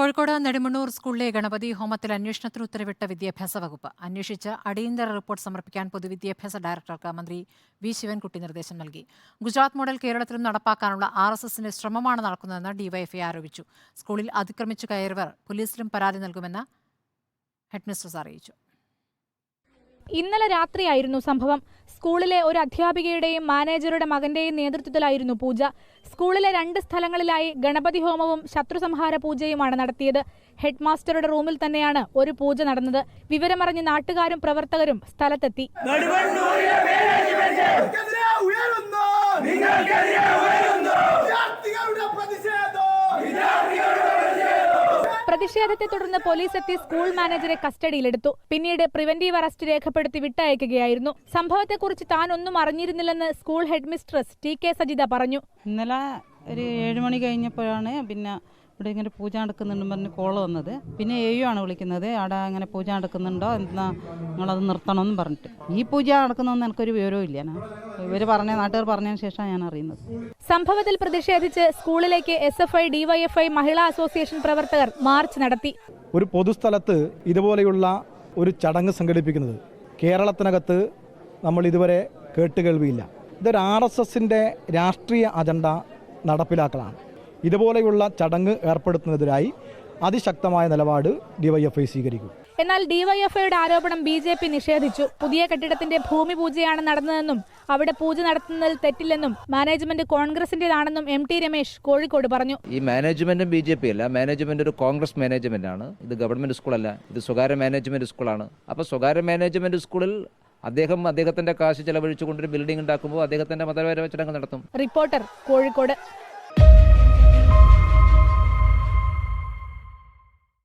കോഴിക്കോട് നെടുമണ്ണൂർ സ്കൂളിലെ ഗണപതി ഹോമത്തിൽ അന്വേഷണത്തിന് ഉത്തരവിട്ട വിദ്യാഭ്യാസ വകുപ്പ്. അന്വേഷിച്ച് അടിയന്തര റിപ്പോർട്ട് സമർപ്പിക്കാൻ പൊതുവിദ്യാഭ്യാസ ഡയറക്ടർക്ക് മന്ത്രി വി. ശിവൻകുട്ടി നിർദ്ദേശം നൽകി. ഗുജറാത്ത് മോഡൽ കേരളത്തിലും നടപ്പാക്കാനുള്ള ആർ എസ് എസിന്റെ ശ്രമമാണ് നടക്കുന്നതെന്ന് ഡിവൈഎഫ്ഐ ആരോപിച്ചു. സ്കൂളിൽ അതിക്രമിച്ചു കയറിയവർ പോലീസിലും പരാതി നൽകുമെന്ന് ഹെഡ്മിസ്ട്രസ് അറിയിച്ചു. ഇന്നലെ രാത്രിയായിരുന്നു സംഭവം. സ്കൂളിലെ ഒരു അധ്യാപികയുടെയും മാനേജറുടെ മകന്റെയും നേതൃത്വത്തിലായിരുന്നു പൂജ. സ്കൂളിലെ രണ്ട് സ്ഥലങ്ങളിലായി ഗണപതി ഹോമവും ശത്രുസംഹാര പൂജയുമാണ് നടത്തിയത്. ഹെഡ് മാസ്റ്ററുടെ റൂമിൽ തന്നെയാണ് ഒരു പൂജ നടന്നത്. വിവരമറിഞ്ഞ് നാട്ടുകാരും പ്രവർത്തകരും സ്ഥലത്തെത്തി. പ്രതിഷേധത്തെ തുടർന്ന് പോലീസ് എത്തി സ്കൂൾ മാനേജറെ കസ്റ്റഡിയിലെടുത്തു. പിന്നീട് പ്രിവന്റീവ് അറസ്റ്റ് രേഖപ്പെടുത്തി വിട്ടയക്കുകയായിരുന്നു. സംഭവത്തെക്കുറിച്ച് താൻ ഒന്നും അറിഞ്ഞിരുന്നില്ലെന്ന് school headmistress T K Sajitha പറഞ്ഞു. ഇന്നലെ ഒരു ഏഴ് മണി കഴിഞ്ഞപ്പോഴാണ് പിന്നെ ഇവിടെ ഇങ്ങനെ പൂജ നടക്കുന്നുണ്ടെന്ന് പറഞ്ഞ് കോൾ വന്നത്. പിന്നെ എയു ആണ് വിളിക്കുന്നത്. അവിടെ ഇങ്ങനെ പൂജ നടക്കുന്നുണ്ടോ? എന്നാ നിങ്ങളത് നിർത്തണമെന്ന് പറഞ്ഞിട്ട്. ഈ പൂജ നടക്കുന്നതെന്ന് എനിക്കൊരു വിവരവും ഇല്ല. ഞാൻ ഇവർ പറഞ്ഞ നാട്ടുകാർ പറഞ്ഞതിന് ശേഷം ഞാൻ അറിയുന്നത്. സംഭവത്തിൽ പ്രതിഷേധിച്ച് സ്കൂളിലേക്ക് S F I DYFI Mahila association പ്രവർത്തകർ മാർച്ച് നടത്തി. ഒരു പൊതുസ്ഥലത്ത് ഇതുപോലെയുള്ള ഒരു ചടങ്ങ് സംഘടിപ്പിക്കുന്നത് കേരളത്തിനകത്ത് നമ്മൾ ഇതുവരെ കേട്ടുകേൾവിയില്ല. ഇതൊരു ആർ എസ് എസിന്റെ രാഷ്ട്രീയ അജണ്ട നടപ്പിലാക്കലാണ്. ഇതുപോലെയുള്ള ചടങ്ങ് ഏർപ്പെടുത്തുന്നതിനായി അതിശക്തമായ നിലപാട് ഡിവൈഎഫ്ഐ സ്വീകരിക്കും. എന്നാൽ ഡിവൈഎഫ്ഐയുടെ ആരോപണം ബി ജെ പി നിഷേധിച്ചു. പുതിയ കെട്ടിടത്തിന്റെ ഭൂമി പൂജയാണ് നടന്നതെന്നും അവിടെ പൂജ നടത്തുന്നതിൽ തെറ്റില്ലെന്നും മാനേജ്മെന്റ് കോൺഗ്രസിന്റേതാണെന്നും എം ടി രമേശ് കോഴിക്കോട് പറഞ്ഞു. ഈ മാനേജ്മെന്റും ബി ജെ പി അല്ല മാനേജ്മെന്റ് ഒരു കോൺഗ്രസ് മാനേജ്മെന്റ് ആണ്. ഇത് ഗവൺമെന്റ് സ്കൂളല്ല ഇത് സ്വകാര്യ മാനേജ്മെന്റ് സ്കൂളാണ് അപ്പോൾ സ്വകാര്യ മാനേജ്മെന്റ് സ്കൂളിൽ അദ്ദേഹം അദ്ദേഹത്തിന്റെ കാശ് ചെലവഴിച്ചുകൊണ്ട് ഒരു ബിൽഡിംഗ് ഉണ്ടാക്കുമ്പോൾ അദ്ദേഹത്തിന്റെ മതപരമായ ചടങ്ങ് നടത്തും. റിപ്പോർട്ടർ കോഴിക്കോട്.